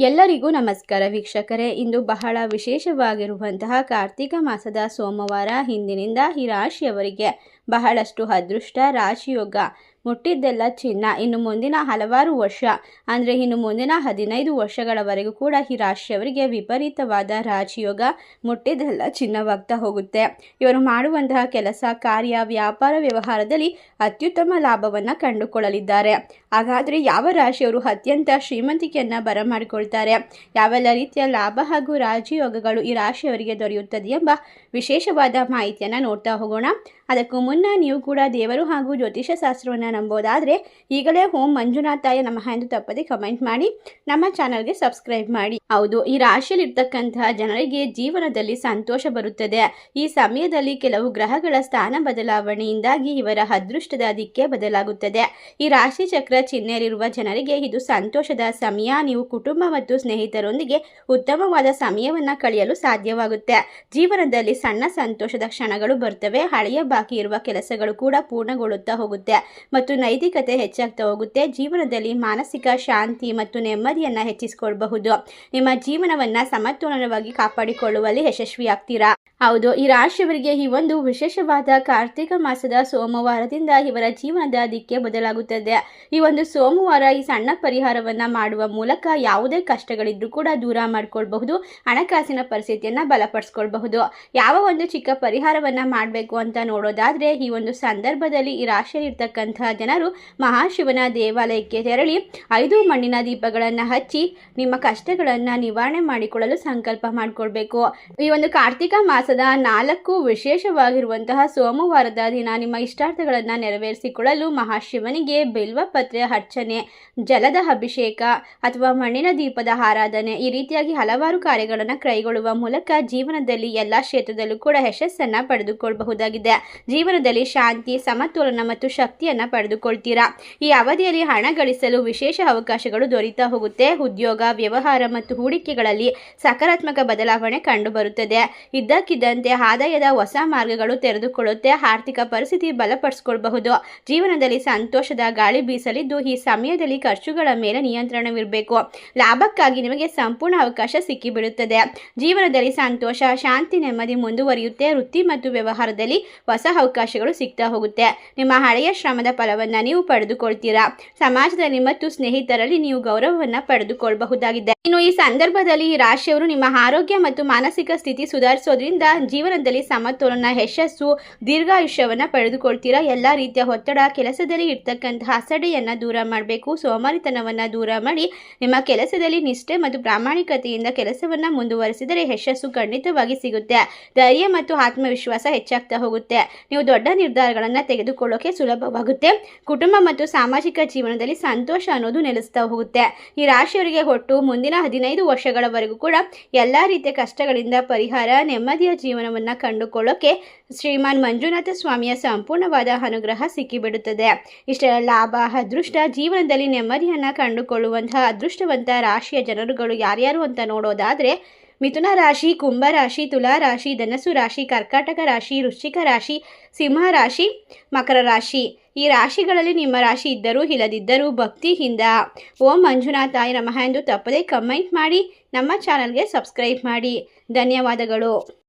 ಎಲ್ಲರಿಗೂ ನಮಸ್ಕಾರ ವೀಕ್ಷಕರೇ. ಇಂದು ಬಹಳ ವಿಶೇಷವಾಗಿರುವಂತಹ ಕಾರ್ತಿಕ ಮಾಸದ ಸೋಮವಾರ ಹಿಂದಿನಿಂದ ಈ ರಾಶಿಯವರಿಗೆ ಬಹಳಷ್ಟು ಅದೃಷ್ಟ, ರಾಶಿಯೋಗ ಮುಟ್ಟಿದ್ದೆಲ್ಲ ಚಿನ್ನ. ಇನ್ನು ಮುಂದಿನ ಹಲವಾರು ವರ್ಷ, ಅಂದರೆ ಇನ್ನು ಮುಂದಿನ ಹದಿನೈದು ವರ್ಷಗಳವರೆಗೂ ಕೂಡ ಈ ರಾಶಿಯವರಿಗೆ ವಿಪರೀತವಾದ ರಾಜಯೋಗ ಮುಟ್ಟಿದ್ದೆಲ್ಲ ಚಿನ್ನವಾಗ್ತಾ ಹೋಗುತ್ತೆ. ಇವರು ಮಾಡುವಂತಹ ಕೆಲಸ, ಕಾರ್ಯ, ವ್ಯಾಪಾರ ವ್ಯವಹಾರದಲ್ಲಿ ಅತ್ಯುತ್ತಮ ಲಾಭವನ್ನು ಕಂಡುಕೊಳ್ಳಲಿದ್ದಾರೆ. ಹಾಗಾದರೆ ಯಾವ ರಾಶಿಯವರು ಅತ್ಯಂತ ಶ್ರೀಮಂತಿಕೆಯನ್ನು ಬರಮಾಡಿಕೊಳ್ತಾರೆ? ಯಾವೆಲ್ಲ ರೀತಿಯ ಲಾಭ ಹಾಗೂ ರಾಜಯೋಗಗಳು ಈ ರಾಶಿಯವರಿಗೆ ದೊರೆಯುತ್ತದೆ ಎಂಬ ವಿಶೇಷವಾದ ಮಾಹಿತಿಯನ್ನು ನೋಡ್ತಾ ಹೋಗೋಣ. ಅದಕ್ಕೂ ಮುನ್ನ ನೀವು ಕೂಡ ದೇವರು ಹಾಗೂ ಜ್ಯೋತಿಷ ಶಾಸ್ತ್ರವನ್ನು ನಂಬೋದಾದರೆ ಈಗಲೇ ಓಂ ಮಂಜುನಾಥಾಯ ನಮಃ ಎಂದು ತಪ್ಪದೆ ಕಮೆಂಟ್ ಮಾಡಿ, ನಮ್ಮ ಚಾನಲ್ಗೆ ಸಬ್ಸ್ಕ್ರೈಬ್ ಮಾಡಿ. ಹೌದು, ಈ ರಾಶಿಯಲ್ಲಿರ್ತಕ್ಕಂತಹ ಜನರಿಗೆ ಜೀವನದಲ್ಲಿ ಸಂತೋಷ ಬರುತ್ತದೆ. ಈ ಸಮಯದಲ್ಲಿ ಕೆಲವು ಗ್ರಹಗಳ ಸ್ಥಾನ ಬದಲಾವಣೆಯಿಂದಾಗಿ ಇವರ ಅದೃಷ್ಟದ ದಿಕ್ಕೆ ಬದಲಾಗುತ್ತದೆ. ಈ ರಾಶಿ ಚಕ್ರ ಚಿಹ್ನೆಯಲ್ಲಿರುವ ಜನರಿಗೆ ಇದು ಸಂತೋಷದ ಸಮಯ. ನೀವು ಕುಟುಂಬ ಮತ್ತು ಸ್ನೇಹಿತರೊಂದಿಗೆ ಉತ್ತಮವಾದ ಸಮಯವನ್ನು ಕಳೆಯಲು ಸಾಧ್ಯವಾಗುತ್ತೆ. ಜೀವನದಲ್ಲಿ ಸಣ್ಣ ಸಂತೋಷದ ಕ್ಷಣಗಳು ಬರ್ತವೆ. ಹಳೆಯ ಇರುವ ಕೆಲಸಗಳು ಕೂಡ ಪೂರ್ಣಗೊಳ್ಳುತ್ತಾ ಹೋಗುತ್ತೆ ಮತ್ತು ನೈತಿಕತೆ ಹೆಚ್ಚಾಗ್ತಾ ಹೋಗುತ್ತೆ. ಜೀವನದಲ್ಲಿ ಮಾನಸಿಕ ಶಾಂತಿ ಮತ್ತು ನೆಮ್ಮದಿಯನ್ನು ಹೆಚ್ಚಿಸಿಕೊಳ್ಳಬಹುದು ನಿಮ್ಮ ಜೀವನವನ್ನ ಸಮತೋಲನವಾಗಿ ಕಾಪಾಡಿಕೊಳ್ಳುವಲ್ಲಿ ಯಶಸ್ವಿಯಾಗ್ತೀರಾ? ಹೌದು, ಈ ರಾಶಿಯವರಿಗೆ ಈ ಒಂದು ವಿಶೇಷವಾದ ಕಾರ್ತಿಕ ಮಾಸದ ಸೋಮವಾರದಿಂದ ಇವರ ಜೀವನದ ದಿಕ್ಕೆ ಬದಲಾಗುತ್ತದೆ. ಈ ಒಂದು ಸೋಮವಾರ ಈ ಸಣ್ಣ ಪರಿಹಾರವನ್ನ ಮಾಡುವ ಮೂಲಕ ಯಾವುದೇ ಕಷ್ಟಗಳಿದ್ರೂ ಕೂಡ ದೂರ ಮಾಡಿಕೊಳ್ಬಹುದು, ಹಣಕಾಸಿನ ಪರಿಸ್ಥಿತಿಯನ್ನ ಬಲಪಡಿಸ್ಕೊಳ್ಬಹುದು. ಯಾವ ಒಂದು ಚಿಕ್ಕ ಪರಿಹಾರವನ್ನ ಮಾಡಬೇಕು ಅಂತ ನೋಡೋದಾದರೆ ಈ ಒಂದು ಸಂದರ್ಭದಲ್ಲಿ ಈ ರಾಶಿಯಲ್ಲಿರ್ತಕ್ಕಂತಹ ಜನರು ಮಹಾಶಿವನ ದೇವಾಲಯಕ್ಕೆ ತೆರಳಿ ಐದು ಮಣ್ಣಿನ ದೀಪಗಳನ್ನು ಹಚ್ಚಿ ನಿಮ್ಮ ಕಷ್ಟಗಳನ್ನು ನಿವಾರಣೆ ಮಾಡಿಕೊಳ್ಳಲು ಸಂಕಲ್ಪ ಮಾಡಿಕೊಳ್ಬೇಕು. ಈ ಒಂದು ಕಾರ್ತಿಕ ಮಾಸದ ನಾಲ್ಕು ವಿಶೇಷವಾಗಿರುವಂತಹ ಸೋಮವಾರದ ದಿನ ನಿಮ್ಮ ಇಷ್ಟಾರ್ಥಗಳನ್ನು ನೆರವೇರಿಸಿಕೊಳ್ಳಲು ಮಹಾಶಿವನಿಗೆ ಬಿಲ್ವಪತ್ರೆ ಅರ್ಚನೆ, ಜಲದ ಅಭಿಷೇಕ ಅಥವಾ ಮಣ್ಣಿನ ದೀಪದ ಆರಾಧನೆ ಈ ರೀತಿಯಾಗಿ ಹಲವಾರು ಕಾರ್ಯಗಳನ್ನು ಕೈಗೊಳ್ಳುವ ಮೂಲಕ ಜೀವನದಲ್ಲಿ ಎಲ್ಲ ಕ್ಷೇತ್ರದಲ್ಲೂ ಕೂಡ ಯಶಸ್ಸನ್ನು ಪಡೆದುಕೊಳ್ಳಬಹುದಾಗಿದೆ ಜೀವನದಲ್ಲಿ ಶಾಂತಿ, ಸಮತೋಲನ ಮತ್ತು ಶಕ್ತಿಯನ್ನು ಪಡೆದುಕೊಳ್ತೀರಾ? ಈ ಅವಧಿಯಲ್ಲಿ ಹಣ ಗಳಿಸಲು ವಿಶೇಷ ಅವಕಾಶಗಳು ದೊರೀತಾ ಹೋಗುತ್ತೆ. ಉದ್ಯೋಗ, ವ್ಯವಹಾರ ಮತ್ತು ಹೂಡಿಕೆಗಳಲ್ಲಿ ಸಕಾರಾತ್ಮಕ ಬದಲಾವಣೆ ಕಂಡುಬರುತ್ತದೆ. ಇದ್ದಕ್ಕಿದ್ದಂತೆ ಆದಾಯದ ಹೊಸ ಮಾರ್ಗಗಳು ತೆರೆದುಕೊಳ್ಳುತ್ತೆ. ಆರ್ಥಿಕ ಪರಿಸ್ಥಿತಿ ಬಲಪಡಿಸಿಕೊಳ್ಳಬಹುದು ಜೀವನದಲ್ಲಿ ಸಂತೋಷದ ಗಾಳಿ ಬೀಸಲಿದ್ದು ಈ ಸಮಯದಲ್ಲಿ ಖರ್ಚುಗಳ ಮೇಲೆ ನಿಯಂತ್ರಣವಿರಬೇಕು. ಲಾಭಕ್ಕಾಗಿ ನಿಮಗೆ ಸಂಪೂರ್ಣ ಅವಕಾಶ ಸಿಕ್ಕಿಬಿಡುತ್ತದೆ. ಜೀವನದಲ್ಲಿ ಸಂತೋಷ, ಶಾಂತಿ, ನೆಮ್ಮದಿ ಮುಂದುವರಿಯುತ್ತೆ. ವೃತ್ತಿ ಮತ್ತು ವ್ಯವಹಾರದಲ್ಲಿ ಅವಕಾಶಗಳು ಸಿಗ್ತಾ ಹೋಗುತ್ತೆ. ನಿಮ್ಮ ಹಳೆಯ ಶ್ರಮದ ಫಲವನ್ನು ನೀವು ಪಡೆದುಕೊಳ್ತೀರಾ? ಸಮಾಜದಲ್ಲಿ ಮತ್ತು ಸ್ನೇಹಿತರಲ್ಲಿ ನೀವು ಗೌರವವನ್ನು ಪಡೆದುಕೊಳ್ಳಬಹುದಾಗಿದೆ ಇನ್ನು ಈ ಸಂದರ್ಭದಲ್ಲಿ ಈ ರಾಶಿಯವರು ನಿಮ್ಮ ಆರೋಗ್ಯ ಮತ್ತು ಮಾನಸಿಕ ಸ್ಥಿತಿ ಸುಧಾರಿಸೋದ್ರಿಂದ ಜೀವನದಲ್ಲಿ ಸಮತೋಲನ, ಯಶಸ್ಸು, ದೀರ್ಘಾಯುಷ್ಯವನ್ನು ಪಡೆದುಕೊಳ್ತೀರಾ? ಎಲ್ಲ ರೀತಿಯ ಒತ್ತಡ, ಕೆಲಸದಲ್ಲಿ ಇರ್ತಕ್ಕಂತಹ ಅಸಡೆಯನ್ನು ದೂರ ಮಾಡಬೇಕು. ಸೋಮಾರಿತನವನ್ನು ದೂರ ಮಾಡಿ ನಿಮ್ಮ ಕೆಲಸದಲ್ಲಿ ನಿಷ್ಠೆ ಮತ್ತು ಪ್ರಾಮಾಣಿಕತೆಯಿಂದ ಕೆಲಸವನ್ನು ಮುಂದುವರಿಸಿದರೆ ಯಶಸ್ಸು ಖಂಡಿತವಾಗಿ ಸಿಗುತ್ತೆ. ಧೈರ್ಯ ಮತ್ತು ಆತ್ಮವಿಶ್ವಾಸ ಹೆಚ್ಚಾಗ್ತಾ ಹೋಗುತ್ತೆ. ನೀವು ದೊಡ್ಡ ನಿರ್ಧಾರಗಳನ್ನು ತೆಗೆದುಕೊಳ್ಳೋಕೆ ಸುಲಭವಾಗುತ್ತೆ. ಕುಟುಂಬ ಮತ್ತು ಸಾಮಾಜಿಕ ಜೀವನದಲ್ಲಿ ಸಂತೋಷ ಅನ್ನೋದು ನೆಲೆಸ್ತಾ ಹೋಗುತ್ತೆ. ಈ ರಾಶಿಯವರಿಗೆ ಒಟ್ಟು ಮುಂದಿನ ಹದಿನೈದು ವರ್ಷಗಳವರೆಗೂ ಕೂಡ ಎಲ್ಲ ರೀತಿಯ ಕಷ್ಟಗಳಿಂದ ಪರಿಹಾರ, ನೆಮ್ಮದಿಯ ಜೀವನವನ್ನು ಕಂಡುಕೊಳ್ಳೋಕೆ ಶ್ರೀಮಾನ್ ಮಂಜುನಾಥ ಸ್ವಾಮಿಯ ಸಂಪೂರ್ಣವಾದ ಅನುಗ್ರಹ ಸಿಕ್ಕಿಬಿಡುತ್ತದೆ. ಇಷ್ಟೆಲ್ಲ ಲಾಭ, ಅದೃಷ್ಟ, ಜೀವನದಲ್ಲಿ ನೆಮ್ಮದಿಯನ್ನು ಕಂಡುಕೊಳ್ಳುವಂತಹ ಅದೃಷ್ಟವಂತ ರಾಶಿಯ ಜನರುಗಳು ಯಾರ್ಯಾರು ಅಂತ ನೋಡೋದಾದರೆ ಮಿಥುನ ರಾಶಿ, ಕುಂಭ ರಾಶಿ, ತುಲಾ ರಾಶಿ, ಧನಸ್ಸು ರಾಶಿ, ಕರ್ಕಾಟಕ ರಾಶಿ, ವೃಶ್ಚಿಕ ರಾಶಿ, ಸಿಂಹ ರಾಶಿ, ಮಕರ ರಾಶಿ. ಈ ರಾಶಿಗಳಲ್ಲಿ ನಿಮ್ಮ ರಾಶಿ ಇದ್ದರೂ ಇಲ್ಲದಿದ್ದರೂ ಭಕ್ತಿಯಿಂದ ಓಂ ಮಂಜುನಾಥಾಯ ನಮಃ ಎಂದು ತಪ್ಪದೇ ಕಮೆಂಟ್ ಮಾಡಿ, ನಮ್ಮ ಚಾನಲ್ಗೆ ಸಬ್ಸ್ಕ್ರೈಬ್ ಮಾಡಿ. ಧನ್ಯವಾದಗಳು.